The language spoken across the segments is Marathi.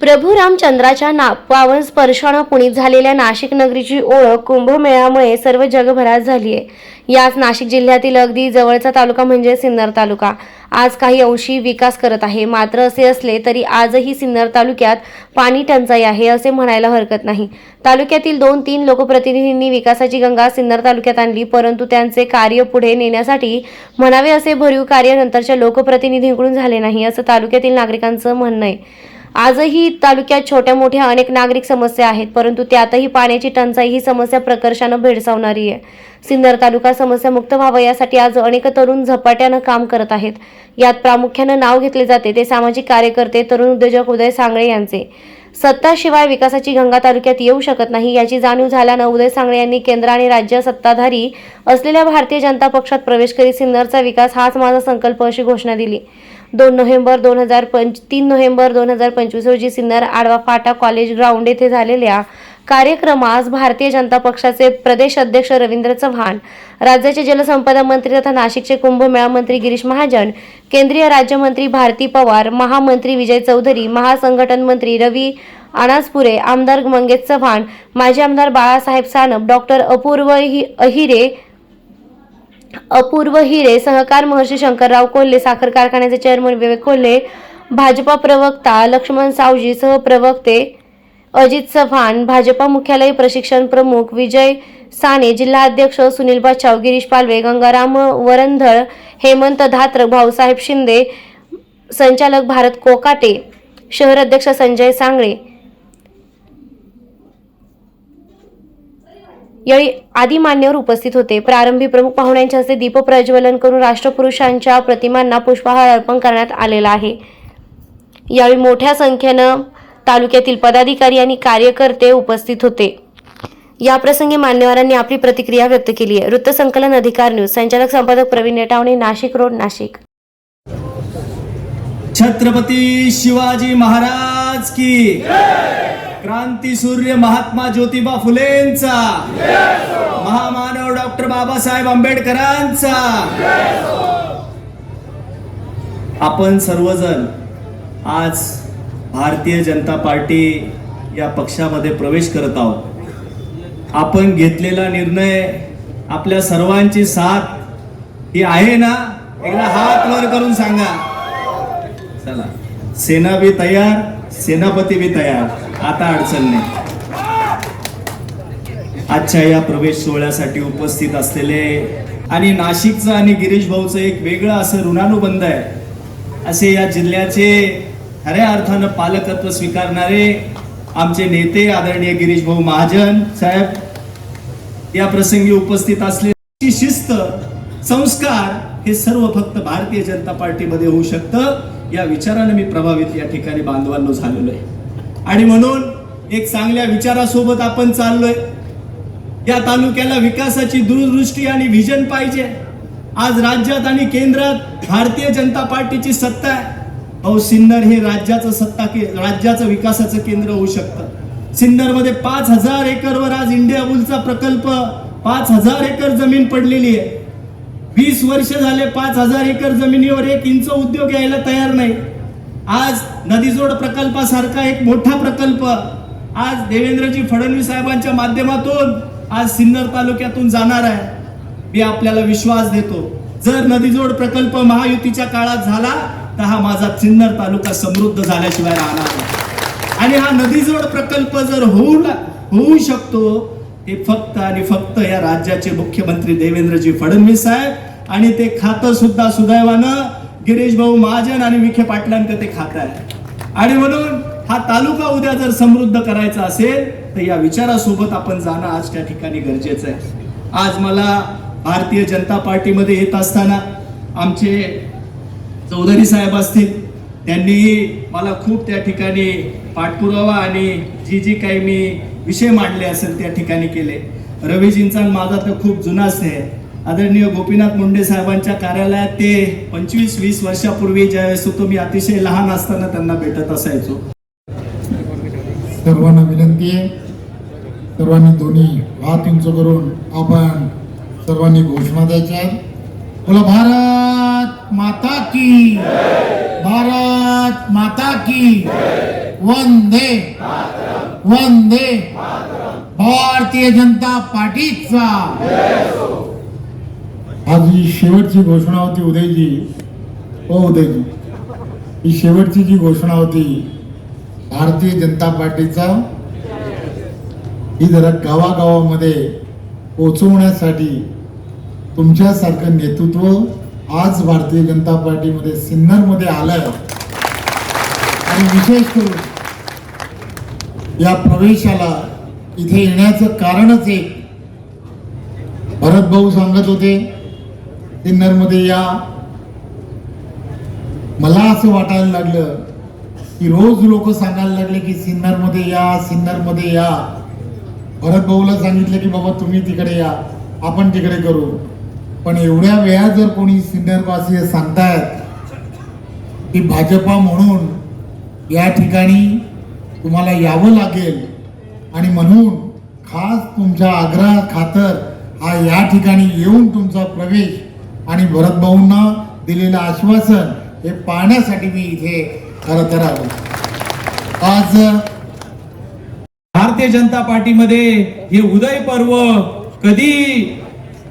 प्रभू रामचंद्राच्या ना पावन स्पर्शानं पुणित झालेल्या नाशिक नगरीची ओळख कुंभमेळ्यामुळे सर्व जगभरात झाली आहे. याच नाशिक जिल्ह्यातील अगदी जवळचा तालुका म्हणजे सिन्नर तालुका. आज काही अंशी विकास करत आहे. मात्र असे असले तरी आजही सिन्नर तालुक्यात पाणी टंचाई आहे असे म्हणायला हरकत नाही. तालुक्यातील दोन तीन लोकप्रतिनिधींनी विकासाची गंगा सिन्नर तालुक्यात आणली परंतु त्यांचे कार्य पुढे नेण्यासाठी म्हणावे असे भरीव कार्य नंतरच्या लोकप्रतिनिधींकडून झाले नाही असं तालुक्यातील नागरिकांचं म्हणणं आहे. आजही तालुक्यात छोट्या मोठ्या अनेक नागरिक समस्या आहेत परंतु त्यातही पाण्याची टंचाई ही समस्या प्रकर्षानं भेडसावणारी आहे. सिन्नर तालुका समस्या मुक्त व्हावा यासाठी आज अनेक तरुण झपाट्यानं काम करत आहेत. यात प्रामुख्यानं नाव घेतले जाते ते सामाजिक कार्यकर्ते तरुण उद्योजक उदय सांगळे यांचे. सत्ताशिवाय विकासाची गंगा तालुक्यात येऊ शकत नाही याची जाणीव झाल्यानं उदय सांगळे यांनी केंद्र आणि राज्य सत्ताधारी असलेल्या भारतीय जनता पक्षात प्रवेश करीत सिन्नरचा विकास हाच माझा संकल्प अशी घोषणा दिली. दोन नोव्हेंबर दोन हजार पंच तीन नोव्हेंबर दोन हजार पंचवीस रोजी सिन्नर आडवा फाटा कॉलेज ग्राउंड येथे झालेल्या कार्यक्रमास भारतीय जनता पक्षाचे प्रदेश अध्यक्ष रवींद्र चव्हाण राज्याचे जलसंपदा मंत्री तथा नाशिकचे कुंभमेळा मंत्री गिरीश महाजन केंद्रीय राज्यमंत्री भारती पवार महामंत्री विजय चौधरी महासंघटन मंत्री रवी अनासपुरे आमदार मंगेश चव्हाण माजी आमदार बाळासाहेब सानप डॉक्टर अपूर्व हि- अहिरे अपूर्व हिरे सहकार महर्षी शंकरराव कोल्हे साखर कारखान्याचे चेअरमन विवेक कोल्हे भाजपा प्रवक्ता लक्ष्मण सावजी सहप्रवक्ते अजित चव्हाण भाजपा मुख्यालय प्रशिक्षण प्रमुख विजय साने जिल्हाध्यक्ष सुनील बचाव गिरीश पालवे गंगाराम वरंधळ हेमंत धात्र भाऊसाहेब शिंदे संचालक भारत कोकाटे शहर अध्यक्ष संजय सांगळे यावेळी आदी मान्यवर उपस्थित होते. प्रारंभी प्रमुख पाहुण्यांच्या हस्ते दीप प्रज्वलन करून राष्ट्रपुरुषांच्या प्रतिमांना पुष्पहार अर्पण करण्यात आलेला आहे. यावेळी मोठ्या संख्येनं तालुक्यातील पदाधिकारी आणि कार्यकर्ते उपस्थित होते. याप्रसंगी मान्यवरांनी आपली प्रतिक्रिया व्यक्त केली आहे. वृत्तसंकलन अधिकार न्यूज. संचालक संपादक प्रवीण नेटावणे नाशिक रोड नाशिक. छत्रपती शिवाजी महाराज की क्रांती सूर्य महात्मा ज्योतिबा फुलेंचा. महामानव डॉक्टर बाबासाहेब आंबेडकरांचा. आपण सर्वजण आज भारतीय जनता पार्टी या पक्षामध्ये प्रवेश करत आहोत. आपण घेतलेला निर्णय आपल्या सर्वांची साथ ही आहे ना? एकदा हात वर करून सांगा. चला. सेना बी तयार सेनापती बी तयार. आता अडचण नाही. आजच्या या प्रवेश सोहळ्यासाठी उपस्थित असलेले आणि नाशिकचं आणि गिरीश भाऊचं एक वेगळं असं ऋणानुबंध आहे. असे या जिल्ह्याचे खऱ्या अर्थानं पालकत्व स्वीकारणारे आमचे नेते आदरणीय गिरीश भाऊ महाजन साहेब या प्रसंगी उपस्थित असलेली शिस्त संस्कार हे सर्व फक्त भारतीय जनता पार्टीमध्ये होऊ शकतं. या विचाराने मी प्रभावित या ठिकाणी बांधवांनो झालेलो आहे. आणि म्हणून एक चांगल्या विचारासोबत आपण चाललोय. या तालुक्याला विकासाची दूरदृष्टी आणि व्हिजन पाहिजे. आज राज्यात आणि केंद्रात भारतीय जनता पार्टीची सत्ता आहे. अहो सिन्नर हे राज्याचं सत्ता के राज्याचं विकासाचं केंद्र होऊ शकतं. सिन्नरमध्ये पाच हजार एकरवर आज इंडिया बुलचा प्रकल्प पाच हजार एकर जमीन पडलेली आहे. वीस वर्ष झाले पाच हजार एकर जमिनीवर एक इंच उद्योग यायला तयार नाही. आज नदीजोड प्रकल्पासारखा एक मोठा प्रकल्प. आज देवेंद्रजी फडणवीस साहेबांच्या माध्यमातून आज सिन्नर तालुक्यातून जाणार आहे. मी आपल्याला विश्वास देतो. जर नदीजोड प्रकल्प महायुतीच्या काळात झाला तर हा माझा सिन्नर तालुका समृद्ध झाल्याशिवाय राहणार नाही. आणि हा नदीजोड प्रकल्प जर होऊ होऊ शकतो हे फक्त आणि फक्त या राज्याचे मुख्यमंत्री देवेंद्रजी फडणवीस साहेब आणि ते खातं सुद्धा सुदैवानं गिरीश भाऊ महाजन आणि विखे पाटलांकडे ते खात आहे. आणि म्हणून हा तालुका उद्या जर समृद्ध करायचा असेल तर या विचारासोबत आपण जाणं आज त्या ठिकाणी गरजेचं आहे. आज मला भारतीय जनता पार्टीमध्ये येत असताना आमचे चौधरी साहेब असतील त्यांनीही मला खूप त्या ठिकाणी पाठपुरावा आणि जी जी काही मी विषय मांडले असेल त्या ठिकाणी केले. रवीजींचा माझा तर खूप जुना आहे. आदरणीय गोपीनाथ मुंडे साहेबांच्या कार्यालयात ते पंचवीस वीस वर्षापूर्वी ज्यावेळेस होतो मी अतिशय लहान असताना त्यांना भेटत असायचो. सर्वांना विनंती आहे. सर्वांनी दोन्ही हात उंच करून आपण सर्वांनी घोषणा द्यायच्या बोला भारत माता की भारत माता की वंदे वंदे. भारतीय जनता पार्टीचा आज ही शेवटची घोषणा होती उदयजी. हो उदयजी. ही शेवटची जी घोषणा होती भारतीय जनता पार्टीचा ही जरा गावागावामध्ये पोचवण्यासाठी तुमच्यासारखं नेतृत्व आज भारतीय जनता पार्टीमध्ये सिन्नरमध्ये आलंय. आणि विशेष करून या प्रवेशाला इथे येण्याचं कारणच एक. भरत भाऊ सांगत होते सिन्नरमध्ये या. मला असं वाटायला लागलं की रोज लोक सांगायला लागले की सिन्नरमध्ये या सिन्नरमध्ये या. भरत भाऊला सांगितलं की बाबा तुम्ही तिकडे या आपण तिकडे करू. पण एवढ्या वेळा जर कोणी सिन्नरवासी सांगतायत की भाजपा म्हणून या ठिकाणी तुम्हाला यावं लागेल आणि म्हणून खास तुमच्या आग्रह खातर हा या ठिकाणी येऊन तुमचा प्रवेश आणि भरत भाऊंना दिलेलं आश्वासन हे पाहण्यासाठी मी इथे खरं तर आलो. आज भारतीय जनता पार्टीमध्ये हे उदय पर्व कधी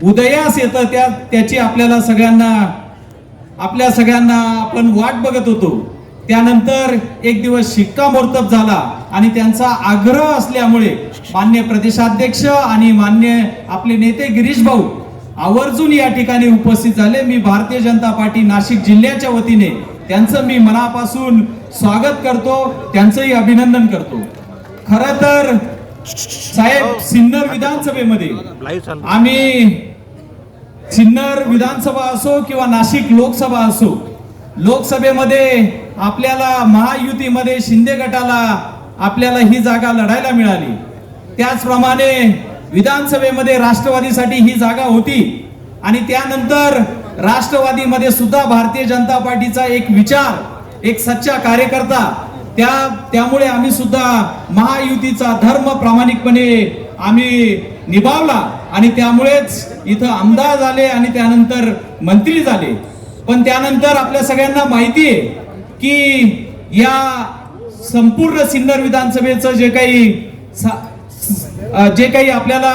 उदयास येतं त्या त्याची आपल्याला सगळ्यांना आपल्या सगळ्यांना आपण वाट बघत होतो. त्यानंतर एक दिवस शिक्कामोर्तब झाला आणि त्यांचा आग्रह असल्यामुळे मान्य प्रदेशाध्यक्ष आणि मान्य आपले नेते गिरीश भाऊ आवर्जून या ठिकाणी उपस्थित झाले. मी भारतीय जनता पार्टी नाशिक जिल्ह्याच्या वतीने त्यांचं मी मनापासून स्वागत करतो. त्यांचंही अभिनंदन करतो. खर तर साहेब सिन्नर विधानसभेमध्ये आम्ही सिन्नर विधानसभा असो किंवा नाशिक लोकसभा असो लोकसभेमध्ये आपल्याला महायुतीमध्ये शिंदे गटाला आपल्याला ही जागा लढायला मिळाली. त्याचप्रमाणे विधानसभेमध्ये राष्ट्रवादीसाठी ही जागा होती. आणि त्यानंतर राष्ट्रवादीमध्ये सुद्धा भारतीय जनता पार्टीचा एक विचार एक सच्चा कार्यकर्ता त्या त्यामुळे आम्ही सुद्धा महायुतीचा धर्म प्रामाणिकपणे आम्ही निभावला. आणि त्यामुळेच इथं आमदार झाले आणि त्यानंतर मंत्री झाले. पण त्यानंतर आपल्या सगळ्यांना माहिती आहे की या संपूर्ण सिन्नर विधानसभेचं जे काही सा- जे काही आपल्याला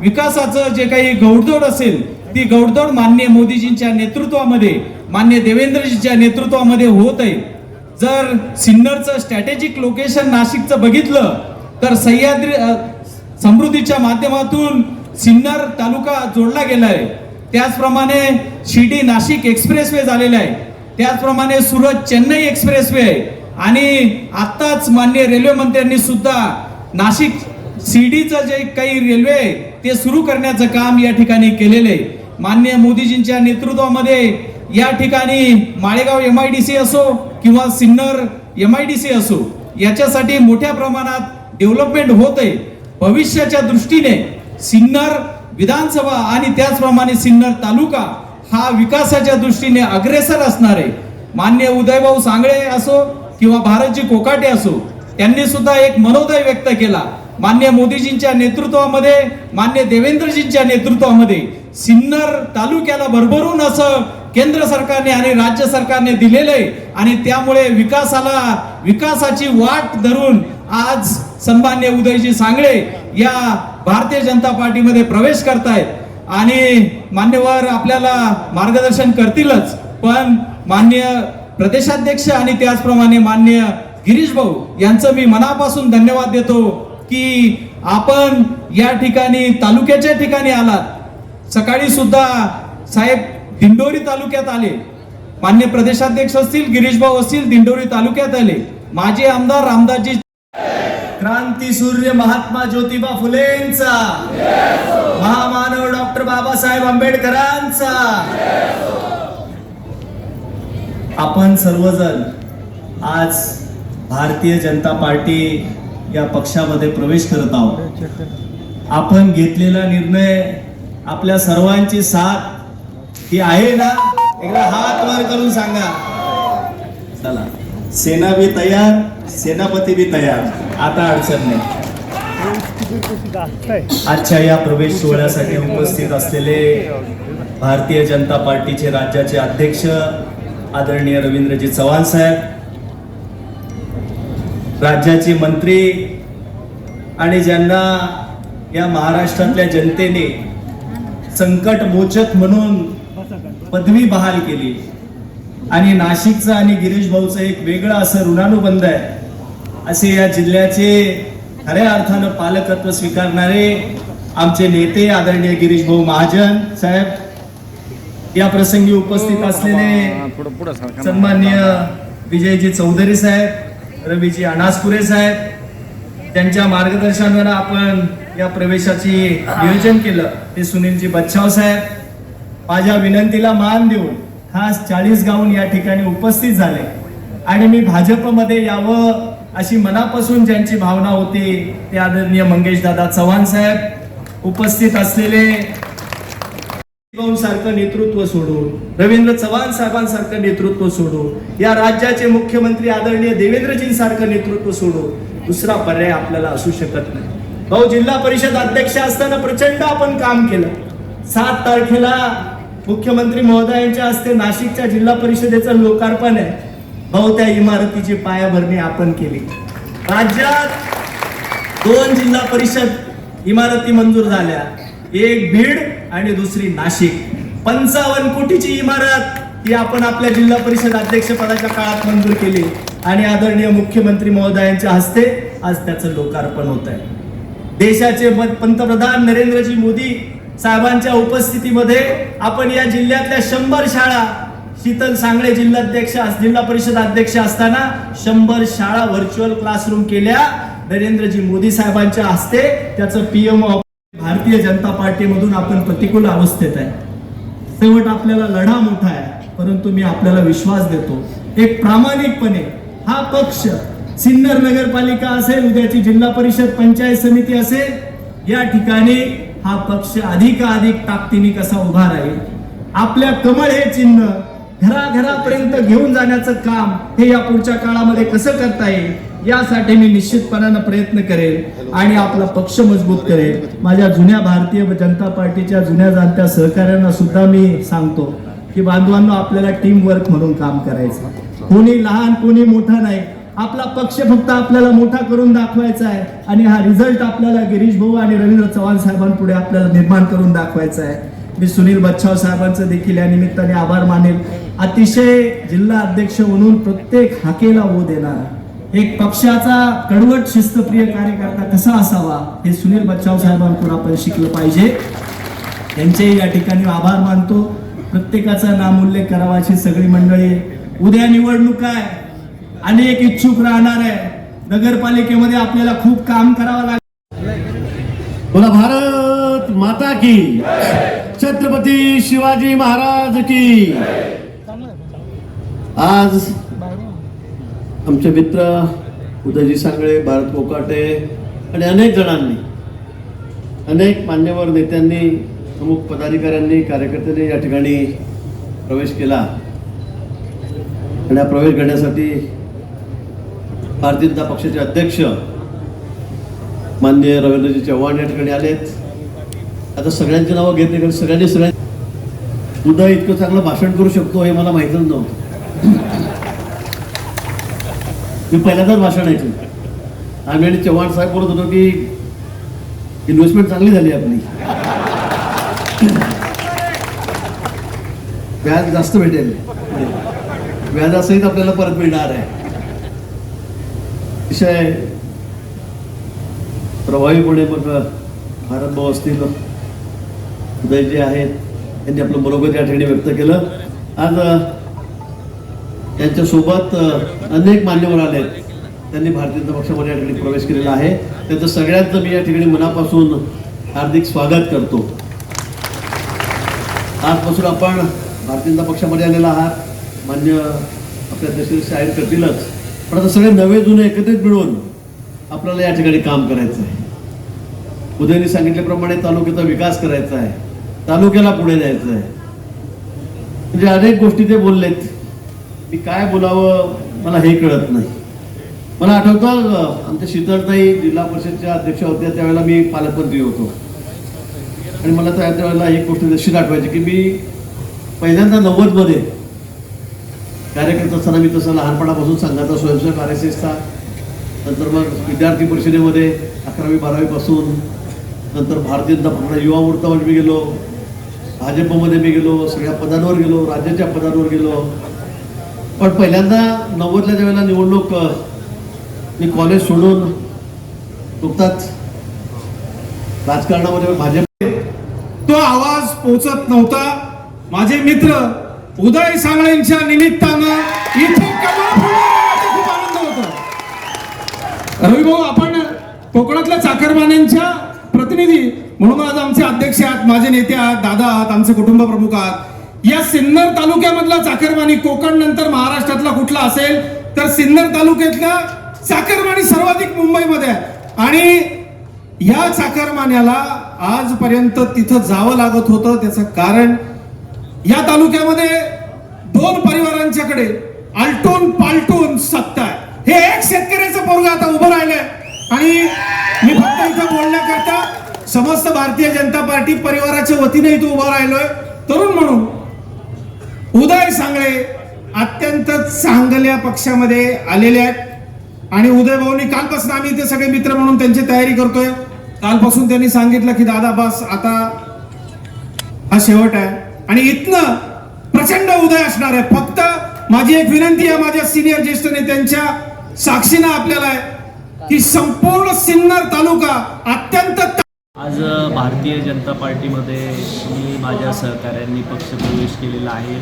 विकासाचं जे काही गौडदौड असेल ती गौडदौड मान्य मोदीजींच्या नेतृत्वामध्ये मान्य देवेंद्रजींच्या नेतृत्वामध्ये होत आहे. जर सिन्नरचं स्ट्रॅटेजिक लोकेशन नाशिकचं बघितलं तर सह्याद्री समृद्धीच्या माध्यमातून सिन्नर तालुका जोडला गेलाय त्याचप्रमाणे शिर्डी नाशिक एक्सप्रेसवे झालेला आहे. त्याचप्रमाणे सुरत चेन्नई एक्सप्रेसवे आहे. आणि आत्ताच मान्य रेल्वे मंत्र्यांनी सुद्धा नाशिक सीडीचं जे काही रेल्वे आहे ते सुरू करण्याचं काम या ठिकाणी केलेलं आहे. मान्य मोदीजींच्या नेतृत्वामध्ये या ठिकाणी Malegaon M I D C असो किंवा Sinnar M I D C असो याच्यासाठी मोठ्या प्रमाणात डेव्हलपमेंट होत आहे. भविष्याच्या दृष्टीने सिन्नर विधानसभा आणि त्याचप्रमाणे सिन्नर तालुका हा विकासाच्या दृष्टीने अग्रेसर असणार आहे. मान्य उदयभाऊ सांगळे असो किंवा भारतजी कोकाटे असो त्यांनी सुद्धा एक मनोदय व्यक्त केला. मान्य मोदीजींच्या नेतृत्वामध्ये मान्य देवेंद्रजींच्या नेतृत्वामध्ये सिन्नर तालुक्याला भरभरून असं केंद्र सरकारने आणि राज्य सरकारने दिलेलं आहे आणि त्यामुळे विकासाला विकासाची वाट धरून आज सन्मान्य उदयजी सांगळे या भारतीय जनता पार्टीमध्ये प्रवेश करतायत. आणि मान्यवर आपल्याला मार्गदर्शन करतीलच पण मान्य प्रदेशाध्यक्ष आणि त्याचप्रमाणे मान्य गिरीश भाऊ यांचं मी मनापासून धन्यवाद देतो. की आपण या ठिकाणी तालुक्याच्या ठिकाणी आलात. सकाळी सुद्धा साहेब दिंडोरी तालुक्यात आले. मान्य प्रदेशाध्यक्ष असतील गिरीश भाऊ असतील दिंडोरी तालुक्यात आले. माजी आमदार रामदासजी क्रांती सूर्य महात्मा ज्योतिबा फुलेंचा महामानव डॉक्टर बाबासाहेब आंबेडकरांचा. आपण सर्वजण आज भारतीय जनता पार्टी या पक्षामध्ये प्रवेश करत आहोत. आपण घेतलेला निर्णय आपल्या सर्वांची साथ ही आहे ना? एकदा हात वर करून सांगा. चला. सेना बी तयार सेनापती बी तयार. आता अडचण नाही. आजच्या या प्रवेश सोहळ्यासाठी उपस्थित असलेले भारतीय जनता पार्टीचे राज्याचे अध्यक्ष आदरणीय रवींद्रजी चव्हाण साहेब राज्याचे मंत्री आणि ज्यांना या महाराष्ट्रातल्या जनतेने संकट मोचक म्हणून पदवी बहाल केली. आणि नाशिकचं आणि गिरीश भाऊचं एक वेगळं असं ऋणानुबंध आहे. असे या जिल्ह्याचे खऱ्या अर्थानं पालकत्व स्वीकारणारे आमचे नेते आदरणीय गिरीश भाऊ महाजन साहेब या प्रसंगी उपस्थित असलेले सन्मान्य विजयजी चौधरी साहेब रवीजी अनासपुरे साहेब त्यांच्या मार्गदर्शनावर आपण या प्रवेशाची नियोजन केलं. ते सुनीलजी बच्छाव साहेब माझ्या विनंतीला मान देऊन खास चाळीस गावून या ठिकाणी उपस्थित झाले. आणि मी भाजपमध्ये यावं अशी मनापासून ज्यांची भावना होती ते आदरणीय मंगेश दादा चव्हाण साहेब उपस्थित असलेले सारखं नेतृत्व सोडून रवींद्र चव्हाण साहेबांसारखं नेतृत्व सोडून या राज्याचे मुख्यमंत्री आदरणीय देवेंद्रजींसारखं नेतृत्व सोडून दुसरा पर्याय आपल्याला असू शकत नाही. भाऊ जिल्हा परिषद अध्यक्ष असताना प्रचंड आपण काम केलं. सात तारखेला मुख्यमंत्री महोदयांच्या हस्ते नाशिकच्या जिल्हा परिषदेचं लोकार्पण आहे. भाऊ त्या इमारतीची पायाभरणी आपण केली. राज्यात दोन जिल्हा परिषद इमारती मंजूर झाल्या. एक बीड आणि दुसरी नाशिक. पंचावन्न कोटीची इमारत ही आपण आपल्या जिल्हा परिषद अध्यक्षपदाच्या काळात मंजूर केली. आणि आदरणीय मुख्यमंत्री महोदयांच्या हस्ते आज त्याचं लोकार्पण होत आहे. देशाचे पंतप्रधान नरेंद्रजी मोदी साहेबांच्या उपस्थितीमध्ये आपण या जिल्ह्यातल्या शंभर शाळा शीतल सांगळे जिल्हाध्यक्ष जिल्हा परिषद अध्यक्ष असताना शंभर शाळा व्हर्च्युअल क्लासरूम केल्या. नरेंद्रजी मोदी साहेबांच्या हस्ते त्याचं पीएम भारतीय जनता पार्टीमधून आपण प्रतिकूल अवस्थेत आहे. शेवट आपल्याला लढा मोठा आहे परंतु मी आपल्याला विश्वास देतो. एक प्रामाणिकपणे हा पक्ष सिन्नर नगरपालिका असेल उद्याची जिल्हा परिषद पंचायत समिती असेल या ठिकाणी हा पक्ष अधिकाधिक ताकदीने कसा उभा राहील? आपल्या कमळ हे चिन्ह घराघरापर्यंत घेऊन जाण्याचं काम हे या पुढच्या काळामध्ये कसं करता येईल यासाठी मी निश्चितपणानं प्रयत्न करेल आणि आपला पक्ष मजबूत करेल. माझ्या जुन्या भारतीय जनता पार्टीच्या जुन्या जाणत्या सहकार्यांना सुद्धा मी सांगतो की बांधवांनो आपल्याला टीम वर्क म्हणून काम करायचं कोणी लहान कोणी मोठा नाही. आपला पक्ष फक्त आपल्याला मोठा करून दाखवायचा आहे आणि हा रिझल्ट आपल्याला गिरीश भाऊ आणि रवींद्र चव्हाण साहेबांपुढे आपल्याला निर्माण करून दाखवायचा आहे. मी सुनील बच्छाव साहेबांचं देखील या निमित्ताने आभार मानेल. अतिशय जिल्हा अध्यक्ष म्हणून प्रत्येक हाकेला हो देणार. एक पक्षाचा कडवट शिस्तप्रिय कार्यकर्ता कसा असावा हे सुनील बच्छाव साहेबांकडून आपण शिकलं पाहिजे. त्यांचे या ठिकाणी आभार मानतो. प्रत्येकाचा नामोल्लेख करावाची सगळी मंडळी उद्या निवडणूक आहे. अनेक इच्छुक राहणार आहे. नगरपालिकेमध्ये आपल्याला खूप काम करावं लागेल. बोला भारत! माता की। छत्रपती शिवाजी महाराज की। आज आमचे मित्र उदयजी सांगळे भारत कोकाटे आणि अनेक जणांनी अनेक मान्यवर नेत्यांनी प्रमुख पदाधिकाऱ्यांनी कार्यकर्त्यांनी या ठिकाणी प्रवेश केला. आणि हा प्रवेश करण्यासाठी भारतीय जनता पक्षाचे अध्यक्ष मान्य रवींद्रजी चव्हाण या ठिकाणी आलेत. आता सगळ्यांची नावं घेते कारण सगळ्यांनी सगळ्या उद्या इतकं चांगलं भाषण करू शकतो हे मला माहितच नव्हतं. मी पहिल्यांदाच भाषण ऐकलं. आम्ही आणि चव्हाण साहेब बोलत होतो की इन्व्हेस्टमेंट चांगली झाली आपली. व्याज जास्त भेटेल. व्याजासहित आपल्याला परत मिळणार आहे. विषय प्रभावीपणे मग भारत भाऊ असतील उदय जे आहेत त्यांनी आपलं बरोबर या ठिकाणी व्यक्त केलं. आज त्यांच्यासोबत अनेक मान्यवर आले त्यांनी भारतीय जनता पक्षामध्ये या ठिकाणी प्रवेश केलेला आहे. त्यांचं सगळ्यांचं मी या ठिकाणी मनापासून हार्दिक स्वागत करतो. आजपासून आपण भारतीय जनता पक्षामध्ये आलेला आहात. मान्य आपल्या देशात जाहीर करतीलच पण आता सगळे नवे जुने एकत्रित मिळून आपल्याला या ठिकाणी काम करायचं आहे उदयनी सांगितल्याप्रमाणे तालुक्याचा विकास करायचा आहे. तालुक्याला पुढे जायचं आहे. म्हणजे अनेक गोष्टी ते बोललेत. मी काय बोलावं मला हे कळत नाही. मला आठवतं आमच्या शीतलताई जिल्हा परिषदच्या अध्यक्ष होत्या त्यावेळेला मी पालकमंत्री होतो. आणि मला त्या त्यावेळेला एक गोष्ट निश्चित आठवायची की मी पहिल्यांदा नव्वदमध्ये कार्यकर्ता असताना मी तसं लहानपणापासून संघाचा स्वयंसेवक आर एस एसचा नंतर मग विद्यार्थी परिषदेमध्ये अकरावी बारावीपासून नंतर भारतीय जनता पक्षाला युवा मोर्चामध्ये मी गेलो. भाजपमध्ये मी गेलो सगळ्या पदांवर गेलो राज्याच्या पदांवर गेलो. पण पहिल्यांदा नव्वदच्या ज्यावेळेला निवडणूक मी कॉलेज सोडून नुकताच राजकारणामध्ये भाजप तो आवाज पोचत नव्हता. माझे मित्र उदय सांगळेंच्या निमित्तानं इथे खूप आनंद होता. रवी भाऊ आपण कोकणातल्या चाकरमान्यांच्या प्रतिनिधी म्हणून आज आमचे अध्यक्ष आहात माझे नेते आहात दादा आहात आमचे कुटुंब प्रमुख आहात. या सिन्नर तालुक्यामधला चाकरमानी कोकण नंतर महाराष्ट्रातला कुठला असेल तर सिन्नर तालुक्यातला चाकरमानी सर्वाधिक मुंबईमध्ये आहे. आणि या चाकरमान्याला आजपर्यंत तिथं जावं लागत होतं त्याचं कारण या तालुक्यामध्ये दोन परिवारांच्याकडे आलटून पालटून सत्ता आहे. हे एक शेतकऱ्याचं पोरग आता उभं राहिलंय. आणि मी फक्त इथं बोलण्याकरता समस्त भारतीय जनता पार्टी परिवाराच्या वतीने इथं उभा राहिलोय. तरुण म्हणून उदय सांगळे अत्यंत चांगल्या पक्षामध्ये आलेले आहेत. आणि उदय भाऊनी कालपासून आम्ही इथे सगळे मित्र म्हणून त्यांची तयारी करतोय. कालपासून त्यांनी सांगितलं की दादा बस आता हा शेवट आहे. आणि इथनं प्रचंड उदय असणार आहे. फक्त माझी एक विनंती आहे माझ्या सिनियर ज्येष्ठ नेत्यांच्या साक्षीनं आपल्याला आहे की संपूर्ण सिन्नर तालुका अत्यंत आज भारतीय जनता पार्टीमध्ये मी माझ्या सहकाऱ्यांनी पक्षप्रवेश केलेला आहे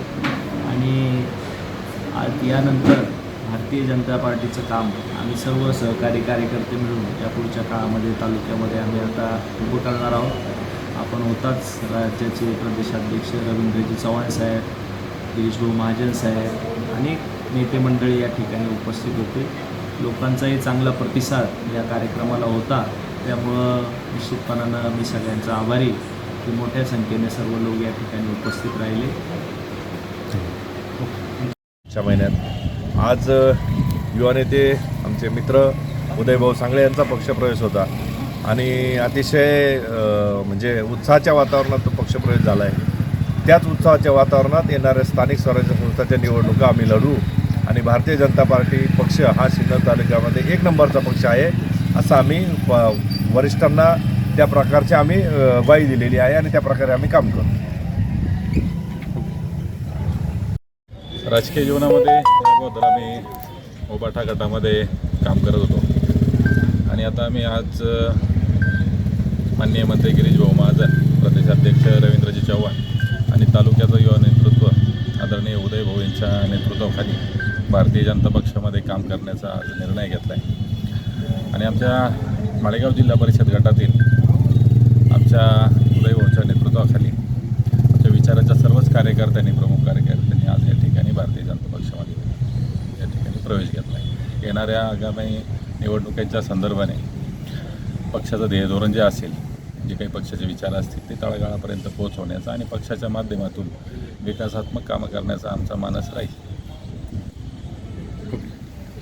आणि आज यानंतर भारतीय जनता पार्टीचं काम आम्ही सर्व सहकारी कार्यकर्ते मिळून या पुढच्या काळामध्ये तालुक्यामध्ये आम्ही आता उभं करणार आहोत. आपण होताच राज्याचे प्रदेशाध्यक्ष रवींद्रजी चव्हाण साहेब गिरीशभाऊ महाजन साहेब अनेक नेते मंडळी या ठिकाणी उपस्थित होते. लोकांचाही चांगला प्रतिसाद या कार्यक्रमाला होता. त्यामुळं निश्चितपणानं मी सगळ्यांचा आभारी की मोठ्या संख्येने सर्व लोक या ठिकाणी उपस्थित राहिले. च्या महिन्यात आज युवा नेते आमचे मित्र उदयभाऊ सांगळे यांचा पक्षप्रवेश होता. आणि अतिशय म्हणजे उत्साहाच्या वातावरणात तो पक्षप्रवेश झाला आहे त्याच उत्साहाच्या वातावरणात येणाऱ्या स्थानिक स्वराज्य संस्थाच्या निवडणुका आम्ही लढू. आणि भारतीय जनता पार्टी पक्ष हा सिन्नर तालुक्यामध्ये एक नंबरचा पक्ष आहे. असं आम्ही वरिष्ठांना त्या प्रकारची आम्ही ग्वाही दिलेली आहे आणि त्या प्रकारे आम्ही काम करतो. राजकीय जीवनामध्ये अगोदर आम्ही ओबाठा गटामध्ये काम करत होतो. आणि आता आम्ही आज माननीय मंत्री गिरीश भाऊ महाजन प्रदेशाध्यक्ष रवींद्रजी चव्हाण आणि तालुक्याचं युवा नेतृत्व आदरणीय उदय भाऊ यांच्या नेतृत्वाखाली भारतीय जनता पक्षामध्ये काम करण्याचा आज निर्णय घेतला आहे आणि आमच्या माळेगाव जिल्हा परिषद गटातील आमच्या उदयभाऊच्या नेतृत्वाखाली आमच्या विचाराच्या सर्वच कार्यकर्त्यांनी प्रमुख कार्यकर्त्यांनी आज या ठिकाणी भारतीय जनता पक्षामध्ये या ठिकाणी प्रवेश घेतला आहे. येणाऱ्या आगामी निवडणुकीच्या संदर्भाने पक्षाचं ध्येय धोरण जे असेल जे काही पक्षाचे विचार असतील ते तळागाळापर्यंत पोहोचवण्याचा आणि पक्षाच्या माध्यमातून विकासात्मक कामं करण्याचा आमचा मानस राहील.